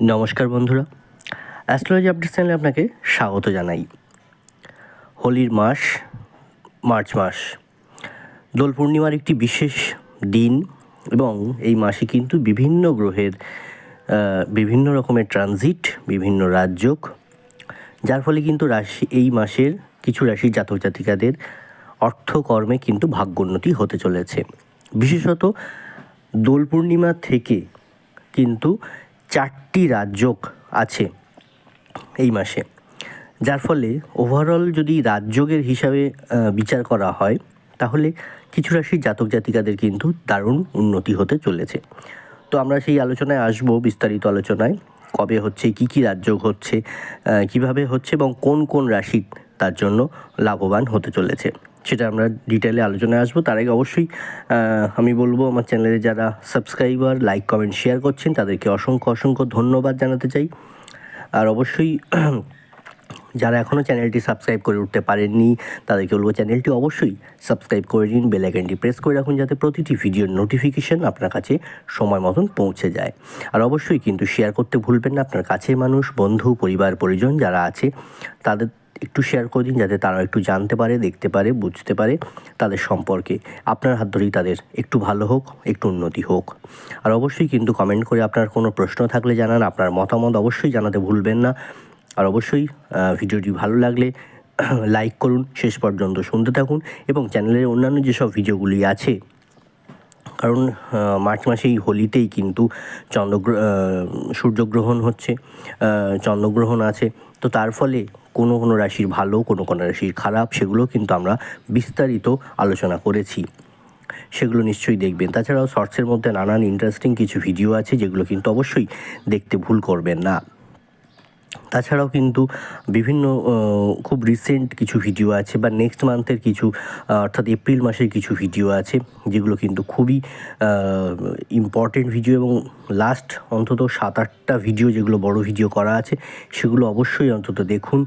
নমস্কার বন্ধুরা। Astrology update চ্যানেলে আপনাকে স্বাগত জানাই। হোলির মাস, মার্চ মাস, দোল পূর্ণিমার একটি বিশেষ দিন এবং এই মাসে কিন্তু বিভিন্ন গ্রহের বিভিন্ন রকমের ট্রানজিট বিভিন্ন রাজযোগ, যার ফলে কিন্তু রাশি, এই মাসের কিছু রাশির জাতক জাতিকাদের অর্থকর্মে কিন্তু ভাগ্যোন্নতি হতে চলেছে। বিশেষত দোল পূর্ণিমা থেকে কিন্তু চারটি রাজযোগ আছে এই মাসে। যার ফলে ওভারঅল যদি রাজযোগের হিসাবে বিচার করা হয়, তাহলে কিছু রাশির জাতক জাতিকাদের কিন্তু দারুণ উন্নতি হতে চলেছে। তো আমরা সেই আলোচনায় আসব বিস্তারিত আলোচনায়, কবে হচ্ছে, কি কি রাজযোগ হচ্ছে কীভাবে হচ্ছে এবং কোন কোন রাশি তার জন্য লাভবান হতে চলেছে। সেটা আমরা ডিটেলে আলোচনায় আসব। তার আগে অবশ্যই আমি বলব আমার চ্যানেলে যারা সাবস্ক্রাইবার লাইক কমেন্ট শেয়ার করছেন, তাদেরকে অসংখ্য অসংখ্য ধন্যবাদ জানাতে চাই। আর অবশ্যই, যারা এখনও চ্যানেলটি সাবস্ক্রাইব করে উঠতে পারেননি, তাদেরকে বলব চ্যানেলটি অবশ্যই সাবস্ক্রাইব করে নিন বেল আইকনটি প্রেস করে রাখুন, যাতে প্রতিটি ভিডিওর নোটিফিকেশন আপনার কাছে সময় মতন পৌঁছে যায়। আর অবশ্যই কিন্তু শেয়ার করতে ভুলবেন না, আপনার কাছের মানুষ, বন্ধু, পরিবার, পরিজন যারা আছে, তাদের একটু শেয়ার করে দিন যাতে তারা একটু জানতে পারে, দেখতে পারে, বুঝতে পারে তাদের সম্পর্কে। আপনার হাত ধরেই তাদের একটু ভালো হোক, একটু উন্নতি হোক। আর অবশ্যই কিন্তু কমেন্ট করে আপনার কোনো প্রশ্ন থাকলে জানান, আপনার মতামত অবশ্যই জানাতে ভুলবেন না। আর অবশ্যই ভিডিওটি ভালো লাগলে লাইক করুন, শেষ পর্যন্ত শুনতে থাকুন এবং চ্যানেলের অন্যান্য যেসব ভিডিওগুলি আছে, কারণ মার্চ মাসে এই হোলিতেই কিন্তু চন্দ্রগ্র সূর্যগ্রহণ হচ্ছে চন্দ্রগ্রহণ আছে। তো তার ফলে কোনো কোনো রাশির ভালো, কোনো কোনো রাশির খারাপ, সেগুলো কিন্তু আমরা বিস্তারিত আলোচনা করেছি। সেগুলো নিশ্চয়ই দেখবেন। তাছাড়াও শর্টসের মধ্যে নানান ইন্টারেস্টিং কিছু ভিডিও আছে, যেগুলো কিন্তু অবশ্যই দেখতে ভুল করবেন না। তাছাড়াও কিন্তু বিভিন্ন খুব রিসেন্ট কিছু ভিডিও আছে বা নেক্সট মান্থের কিছু অর্থাৎ এপ্রিল মাসের কিছু ভিডিও আছে, যেগুলো কিন্তু খুবই ইম্পর্টেন্ট ভিডিও এবং লাস্ট অন্তত সাত আটটা ভিডিও যেগুলো বড় ভিডিও করা আছে, সেগুলো অবশ্যই অন্তত দেখুন।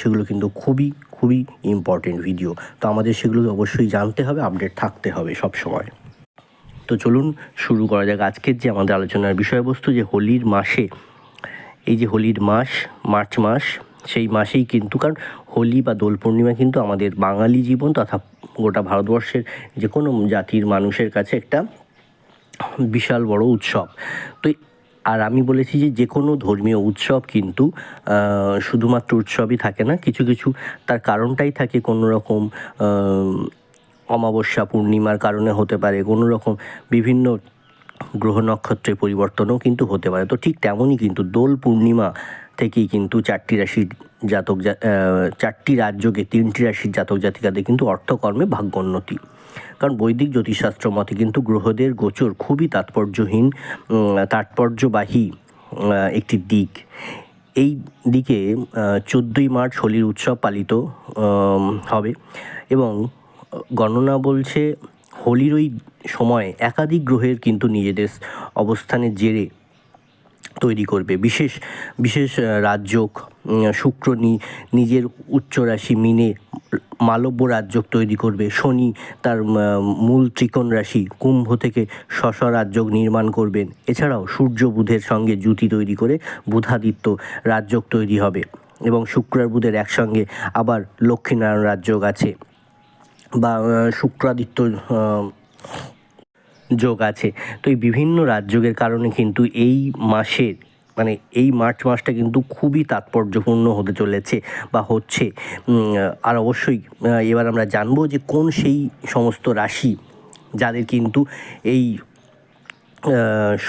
সেগুলো কিন্তু খুবই খুবই ইম্পর্টেন্ট ভিডিও তো আমাদের সেগুলো অবশ্যই জানতে হবে আপডেট থাকতে হবে সব সময় তো চলুন শুরু করা যাক। আজকের যে আমাদের আলোচনার বিষয়বস্তু যে হোলির মাসে এই যে হোলির মাস, মার্চ মাস, সেই মাসেই কিন্তু, কারণ হোলি বা দোল পূর্ণিমা কিন্তু আমাদের বাঙালি জীবন তথা গোটা ভারতবর্ষের যে কোনো জাতির মানুষের কাছে একটা বিশাল বড় উৎসব। তো আর আমি বলেছি যে যে কোনো ধর্মীয় উৎসব কিন্তু শুধুমাত্র উৎসবই থাকে না, কিছু কিছু তার কারণটাই থাকে কোনো রকম অমাবস্যা পূর্ণিমার কারণে হতে পারে কোনো রকম বিভিন্ন গ্রহ নক্ষত্রের পরিবর্তনও কিন্তু হতে পারে। তো ঠিক তেমনই কিন্তু দোল পূর্ণিমা থেকেই কিন্তু চারটি রাশির জাতক চারটি রাজ্যকে তিনটি রাশির জাতক জাতিকাদের কিন্তু অর্থকর্মে ভাগ্যোন্নতি কারণ বৈদিক জ্যোতিষশাস্ত্র মতে কিন্তু গ্রহদের গোচর খুবই তাৎপর্যহীন তাৎপর্যবাহী একটি দিক। এই দিকে চোদ্দোই মার্চ হোলির উৎসব পালিত হবে এবং গণনা বলছে হোলির ওই সময় একাধিক গ্রহের কিন্তু নিজেদের অবস্থানের জেরে তৈরি করবে। বিশেষ বিশেষ আহ, রাজযোগ শুক্র নিজের উচ্চ রাশি মিনে মালব্য রাজযোগ তৈরি করবে। শনি তার মূল ত্রিকোণ রাশি কুম্ভ থেকে শশ রাজযোগ নির্মাণ করবেন। এছাড়াও সূর্য বুধের সঙ্গে জুতি তৈরি করে বুধাদিত্য রাজযোগ তৈরি হবে এবং শুক্র আর বুধের একসঙ্গে আবার লক্ষ্মীনারায়ণ রাজযোগ আছে। বা শুক্রাদিত্য যোগ আছে। তো এই বিভিন্ন রাজযোগের কারণে কিন্তু এই মাসের মানে এই মার্চ মাসটা কিন্তু খুবই তাৎপর্যপূর্ণ হতে চলেছে বা হচ্ছে। আর অবশ্যই এবার আমরা জানব যে কোন সেই সমস্ত রাশি যাদের কিন্তু এই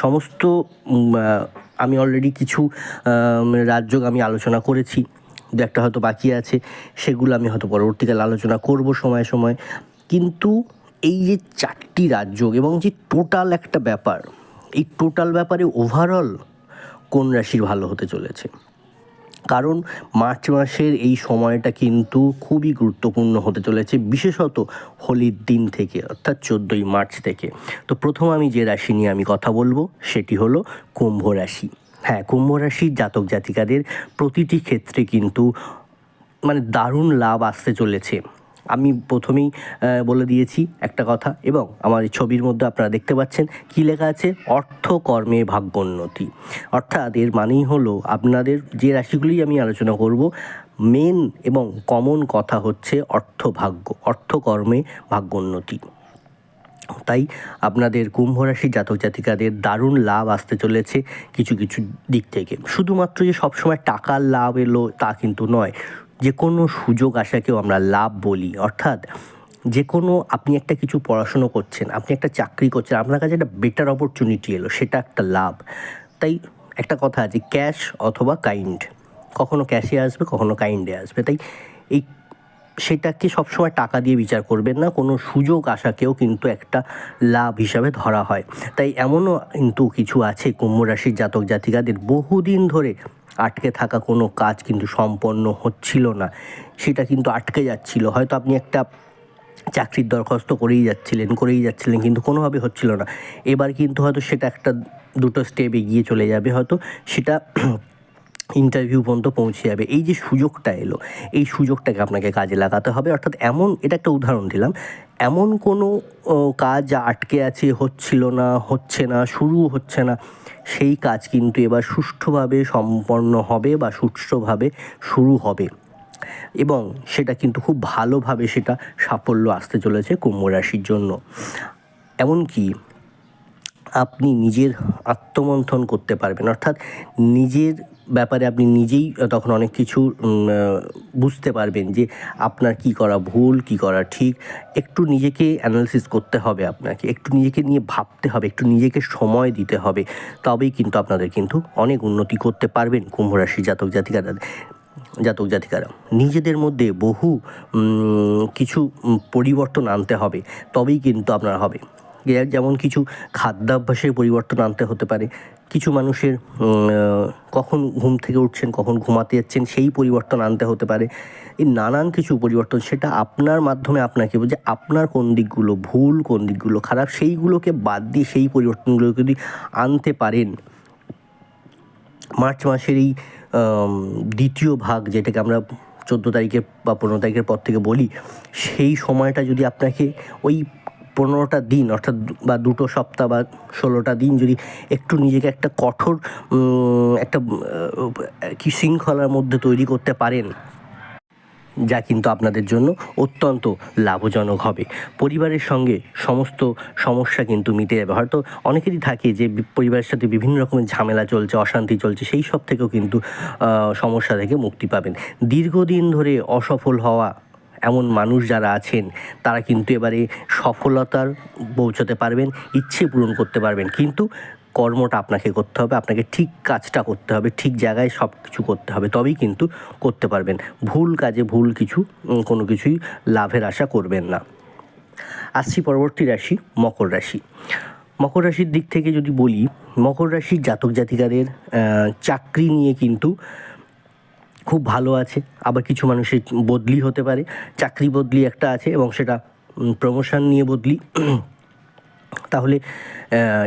সমস্ত আমি অলরেডি কিছু রাজযোগ আমি আলোচনা করেছি। দু একটা হয়তো বাকি আছে, সেগুলো আমি হয়তো পরবর্তীকালে আলোচনা করব সময় সময়। কিন্তু এই যে চারটি রাজ্য এবং যে টোটাল একটা ব্যাপার, এই টোটাল ব্যাপারে ওভারঅল কোন রাশির ভালো হতে চলেছে? কারণ মার্চ মাসের এই সময়টা কিন্তু খুবই গুরুত্বপূর্ণ হতে চলেছে, বিশেষত হোলির দিন থেকে, অর্থাৎ চোদ্দোই মার্চ থেকে। তো প্রথম আমি যে রাশি নিয়ে আমি কথা বলব, সেটি হলো কুম্ভ রাশি। হ্যাঁ কুম্ভ রাশির জাতক জাতিকাদের প্রতিটি ক্ষেত্রে কিন্তু মানে দারুণ লাভ আসতে চলেছে। আমি প্রথমেই বলে দিয়েছি একটা কথা এবং আমার এই ছবির মধ্যে আপনারা দেখতে পাচ্ছেন কি লেখা আছে? অর্থ কর্মে ভাগ্যোন্নতি। অর্থাৎ এর মানেই হলো আপনাদের যে রাশিগুলি আমি আলোচনা করব, মেন এবং কমন কথা হচ্ছে অর্থ ভাগ্য অর্থ কর্মে ভাগ্যোন্নতি। তাই আপনাদের কুম্ভ রাশি জাতক জাতিকাদের দারুণ লাভ আসতে চলেছে কিছু কিছু দিক থেকে। শুধুমাত্র যে সবসময় টাকার লাভ এলো তা কিন্তু নয়, যে কোনো সুযোগ আসাকেও আমরা লাভ বলি। অর্থাৎ যে কোনো আপনি একটা কিছু পড়াশুনো করছেন, আপনি একটা চাকরি করছেন, আপনার কাছে একটা বেটার অপরচুনিটি এলো, সেটা একটা লাভ। তাই একটা কথা আছে ক্যাশ অথবা কাইন্ড কখনো ক্যাশে আসবে, কখনো কাইন্ডে আসবে। তাই এই সেটাকে সবসময় টাকা দিয়ে বিচার করবেন না? কোনো সুযোগ আসাকেও কিন্তু একটা লাভ হিসাবে ধরা হয়। তাই এমনও কিন্তু কিছু আছে, কুম্ভ রাশির জাতক জাতিকাদের বহুদিন ধরে আটকে থাকা কোনো কাজ কিন্তু সম্পন্ন হচ্ছিল না। সেটা কিন্তু আটকে যাচ্ছিল। হয়তো আপনি একটা চাকরির দরখাস্ত করেই যাচ্ছিলেন করেই যাচ্ছিলেন, কিন্তু কোনোভাবে হচ্ছিল না। এবার কিন্তু হয়তো সেটা একটা দুটো স্টেপ এগিয়ে চলে যাবে হয়তো। সেটা ইন্টারভিউ পর্যন্ত পৌঁছে যাবে। এই যে সুযোগটা এলো, এই সুযোগটাকে আপনাকে কাজে লাগাতে হবে। অর্থাৎ এমন, এটা একটা উদাহরণ দিলাম, এমন কোনো কাজ আটকে আছে, হচ্ছিল না, হচ্ছে না, শুরু হচ্ছে না, সেই কাজ কিন্তু এবার সুষ্ঠুভাবে সম্পন্ন হবে বা সুষ্ঠুভাবে শুরু হবে। এবং সেটা কিন্তু খুব ভালোভাবে সেটা সাফল্য আসতে চলেছে কুম্ভ রাশির জন্য। এমনকি আপনি নিজের আত্মমন্থন করতে পারবেন। অর্থাৎ নিজের ব্যাপারে আপনি নিজেই তখন অনেক কিছু বুঝতে পারবেন যে আপনার কি করা ভুল, কি করা ঠিক। একটু নিজেকে অ্যানালিসিস করতে হবে আপনাকে, একটু নিজেকে নিয়ে ভাবতে হবে, একটু নিজেকে সময় দিতে হবে। তবেই কিন্তু আপনাদের কিন্তু অনেক উন্নতি করতে পারবেন কুম্ভ রাশি জাতক জাতিকারা জাতক জাতিকারা। নিজেদের মধ্যে বহু কিছু পরিবর্তন আনতে হবে, তবেই কিন্তু আপনার হবে। যেমন কিছু খাদ্যাভ্যাসের পরিবর্তন আনতে হতে পারে। কিছু মানুষের কখন ঘুম থেকে উঠছেন, কখন ঘুমাতে যাচ্ছেন, সেই পরিবর্তন আনতে হতে পারে। এই নানান কিছু পরিবর্তন, সেটা আপনার মাধ্যমে আপনাকে যে আপনার কোন দিকগুলো ভুল, কোন দিকগুলো খারাপ, সেইগুলোকে বাদ দিয়ে সেই পরিবর্তনগুলো যদি আনতে পারেন। মার্চ মাসের এই দ্বিতীয় ভাগ, যেটাকে আমরা চোদ্দ তারিখের বা পনেরো তারিখের পর থেকে বলি, সেই সময়টা যদি আপনাকে ওই পনেরোটা দিন, অর্থাৎ বা দুটো সপ্তাহ বা ষোলোটা দিন যদি একটু নিজেকে একটা কঠোর একটা কি শৃঙ্খলার মধ্যে তৈরি করতে পারেন, যা কিন্তু আপনাদের জন্য অত্যন্ত লাভজনক হবে। পরিবারের সঙ্গে সমস্ত সমস্যা কিন্তু মিটে যাবে। হয়তো অনেকেরই থাকে যে পরিবারের সাথে বিভিন্ন রকমের ঝামেলা চলছে, অশান্তি চলছে, সেই সব থেকেও কিন্তু সমস্যা থেকে মুক্তি পাবেন। দীর্ঘদিন ধরে অসফল হওয়া এমন মানুষ যারা আছেন, তারা কিন্তু এবারে সফলতার পৌঁছতে পারবেন, ইচ্ছে পূরণ করতে পারবেন। কিন্তু কর্মটা আপনাকে করতে হবে, আপনাকে ঠিক কাজটা করতে হবে, ঠিক জায়গায় সব কিছু করতে হবে, তবেই কিন্তু করতে পারবেন। ভুল কাজে ভুল কিছু কোনো কিছুই লাভের আশা করবেন না। আসছি পরবর্তী রাশি, মকর রাশি। মকর রাশির দিক থেকে যদি বলি, মকর রাশির জাতক জাতিকাদের চাকরি নিয়ে কিন্তু খুব ভালো আছে। আবার কিছু মানুষের বদলি হতে পারে। চাকরি বদলি একটা আছে এবং সেটা প্রমোশন নিয়ে বদলি। তাহলে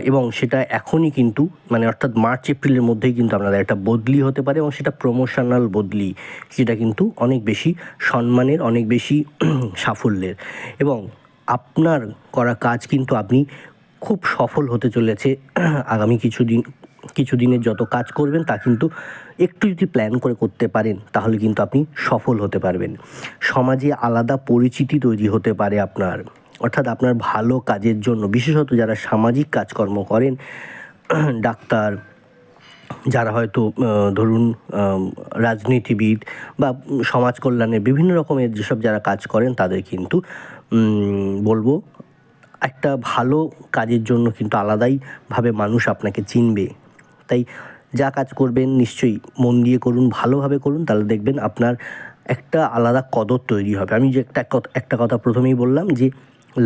এবং সেটা এখনই কিন্তু মানে অর্থাৎ মার্চ, এপ্রিলের মধ্যেই কিন্তু আপনাদের একটা বদলি হতে পারে এবং সেটা প্রমোশনাল বদলি সেটা কিন্তু অনেক বেশি সম্মানের, অনেক বেশি সাফল্যের। এবং আপনার করা কাজ কিন্তু আপনি খুব সফল হতে চলেছে আগামী কিছুদিন কিছুদিনের যত কাজ করবেন, তা কিন্তু একটু যদি প্ল্যান করে করতে পারেন, তাহলে কিন্তু আপনি সফল হতে পারবেন। সমাজে আলাদা পরিচিতি তৈরি হতে পারে আপনার। অর্থাৎ আপনার ভালো কাজের জন্য, বিশেষত যারা সামাজিক কাজকর্ম করেন, ডাক্তার, যারা হয়তো ধরুন রাজনীতিবিদ বা সমাজ কল্যাণের বিভিন্ন রকমের যেসব যারা কাজ করেন, তাদের কিন্তু বলব, একটা ভালো কাজের জন্য কিন্তু আলাদাইভাবে মানুষ আপনাকে চিনবে। তাই যা কাজ করবেন নিশ্চয়ই মন দিয়ে করুন, ভালোভাবে করুন, তাহলে দেখবেন আপনার একটা আলাদা কদর তৈরি হবে। আমি যে একটা একটা কথা প্রথমেই বললাম যে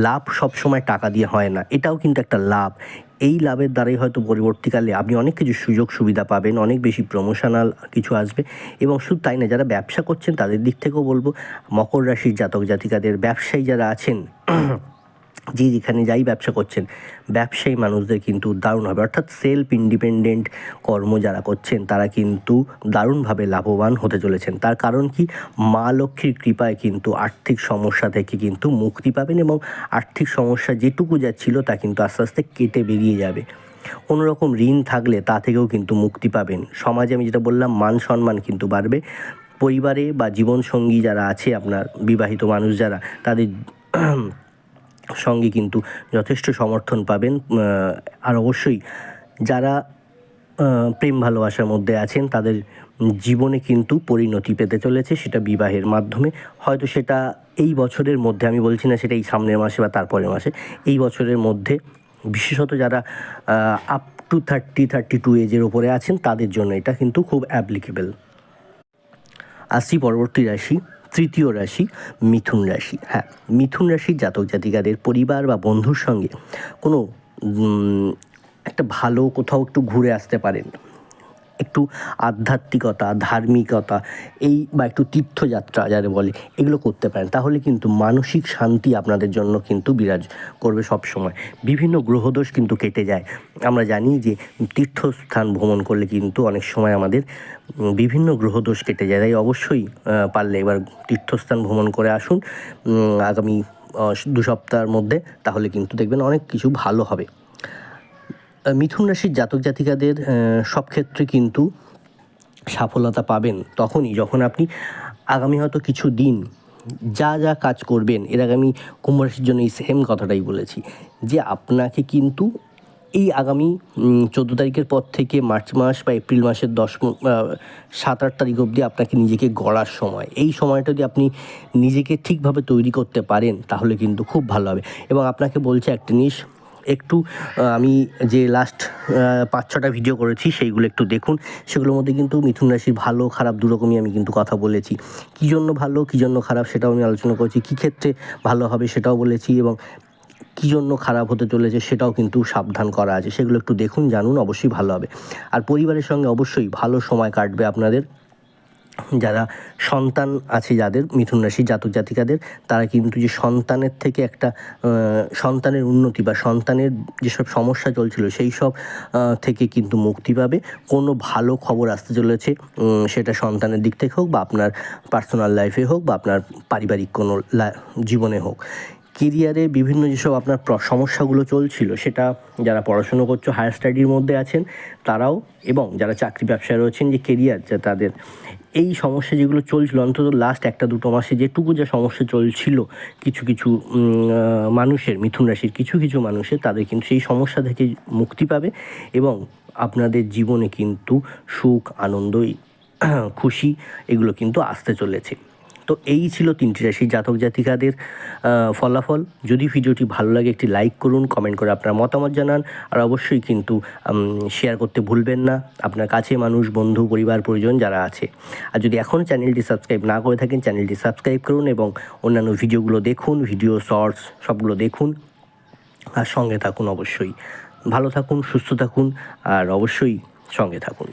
লাভ সবসময় টাকা দিয়ে হয় না। এটাও কিন্তু একটা লাভ। এই লাভের দ্বারাই হয়তো পরবর্তীকালে আপনি অনেক কিছু সুযোগ সুবিধা পাবেন, অনেক বেশি প্রমোশনাল কিছু আসবে এবং শুধু তাই না, যারা ব্যবসা করছেন তাদের দিক থেকেও বলব, মকর রাশির জাতক জাতিকাদের ব্যবসায়ী যারা আছেন যে যেখানে যাই ব্যবসা করছেন, ব্যবসায়ী মানুষদের কিন্তু দারুণ হবে। অর্থাৎ সেলফ ইন্ডিপেন্ডেন্ট কর্ম যারা করছেন, তারা কিন্তু দারুণভাবে লাভবান হতে চলেছেন। তার কারণ কি? মা লক্ষ্মীর কৃপায় কিন্তু আর্থিক সমস্যা থেকে কিন্তু মুক্তি পাবেন এবং আর্থিক সমস্যা যেটুকু যা ছিল তা কিন্তু আস্তে আস্তে কেটে বেরিয়ে যাবে। কোনো রকম ঋণ থাকলে তা থেকেও কিন্তু মুক্তি পাবেন। সমাজে আমি যেটা বললাম, মান সম্মান কিন্তু বাড়বে। পরিবারে বা জীবনসঙ্গী যারা আছে, আপনার বিবাহিত মানুষ যারা, তাদের সঙ্গে কিন্তু যথেষ্ট সমর্থন পাবেন আর অবশ্যই যারা প্রেম ভালোবাসার মধ্যে আছেন, তাদের জীবনে কিন্তু পরিণতি পেতে চলেছে সেটা বিবাহের মাধ্যমে। হয়তো সেটা এই বছরের মধ্যে, আমি বলছি না সেটা এই সামনের মাসে বা তারপরের মাসে, এই বছরের মধ্যে বিশেষত যারা up to thirty thirty two এজের ওপরে আছেন, তাদের জন্য এটা কিন্তু খুব অ্যাপ্লিকেবল আসছি পরবর্তী রাশি। তৃতীয় রাশি মিথুন রাশি। হ্যাঁ মিথুন রাশির জাতক জাতিকাদের পরিবার বা বন্ধুর সঙ্গে কোনো একটা ভালো কোথাও একটু ঘুরে আসতে পারেন। একটু আধ্যাত্মিকতা, ধার্মিকতা, এই বা একটু তীর্থযাত্রা যারা বলে, এগুলো করতে পারেন। তাহলে কিন্তু মানসিক শান্তি আপনাদের জন্য কিন্তু বিরাজ করবে সব সময় বিভিন্ন গ্রহদোষ কিন্তু কেটে যায়। আমরা জানি যে তীর্থস্থান ভ্রমণ করলে কিন্তু অনেক সময় আমাদের বিভিন্ন গ্রহদোষ কেটে যায়। তাই অবশ্যই পারলে এবার তীর্থস্থান ভ্রমণ করে আসুন। আগামী দু সপ্তাহের মধ্যে তাহলে কিন্তু দেখবেন অনেক কিছু ভালো হবে। মিথুন রাশির জাতক জাতিকাদের সব ক্ষেত্রে কিন্তু সফলতা পাবেন তখনই যখন আপনি আগামী হয়তো কিছু দিন যা যা কাজ করবেন, এর আগে আমি কুম্ভ রাশির জন্য এই সেম কথাটাই বলেছি, যে আপনাকে কিন্তু এই আগামী চোদ্দ তারিখের পর থেকে মার্চ মাস বা এপ্রিল মাসের দশ সাত, আট তারিখ অবধি আপনাকে নিজেকে গড়ার সময়। এই সময়টা যদি আপনি নিজেকে ঠিকভাবে তৈরি করতে পারেন, তাহলে কিন্তু খুব ভালো হবে। এবং আপনাকে বলছে একটা জিনিস একটু আমি যে লাস্ট পাঁচ ছটা ভিডিও করেছি সেইগুলো একটু দেখুন। সেগুলোর মধ্যে কিন্তু মিথুন রাশির ভালো, খারাপ দুরকমই আমি কিন্তু কথা বলেছি। কী জন্য ভালো, কী জন্য খারাপ সেটাও আমি আলোচনা করেছি। কী ক্ষেত্রে ভালো হবে সেটাও বলেছি এবং কী জন্য খারাপ হতে চলেছে সেটাও কিন্তু সাবধান করা আছে। সেগুলো একটু দেখুন, জানুন, অবশ্যই ভালো হবে। আর পরিবারের সঙ্গে অবশ্যই ভালো সময় কাটবে আপনাদের। যারা সন্তান আছে যাদের, মিথুন রাশি জাতক জাতিকাদের, তারা কিন্তু যে সন্তানের থেকে একটা সন্তানের উন্নতি বা সন্তানের যেসব সমস্যা চলছিল সেই সব থেকে কিন্তু মুক্তি পাবে। কোনো ভালো খবর আসতে চলেছে সেটা সন্তানের দিক থেকে হোক বা আপনার পার্সোনাল লাইফে হোক বা আপনার পারিবারিক কোনো জীবনে হোক। কেরিয়ারে বিভিন্ন যেসব আপনার সমস্যাগুলো চলছিল, সেটা যারা পড়াশুনো করছ হায়ার স্টাডির মধ্যে আছেন, তারাও এবং যারা চাকরি ব্যবসায় রয়েছেন যে কেরিয়ার যে তাদের, এই সমস্যা যেগুলো চলছিল, অন্তত লাস্ট একটা দুটো মাসে যেটুকু যা সমস্যা চলছিল, কিছু কিছু মানুষের, মিথুন রাশির কিছু কিছু মানুষের, তাদের কিন্তু সেই সমস্যা থেকে মুক্তি পাবে এবং আপনাদের জীবনে কিন্তু সুখ, আনন্দই, খুশি, এগুলো কিন্তু আসতে চলেছে। তো এই ছিল তিনটি রাশি জাতক জাতিকাদের ফলাফল। যদি ভিডিওটি ভালো লাগে, একটি লাইক করুন কমেন্ট করে আপনার মতামত জানান, আর অবশ্যই কিন্তু শেয়ার করতে ভুলবেন না। আপনার কাছে মানুষ, বন্ধু, পরিবার, পরিজন যারা আছে। আর যদি এখন চ্যানেলটি সাবস্ক্রাইব না করে থাকেন, চ্যানেলটি সাবস্ক্রাইব করুন এবং অন্যান্য ভিডিওগুলো দেখুন, ভিডিও শর্টস সবগুলো দেখুন। আর সঙ্গে থাকুন অবশ্যই। ভালো থাকুন, সুস্থ থাকুন, আর অবশ্যই সঙ্গে থাকুন।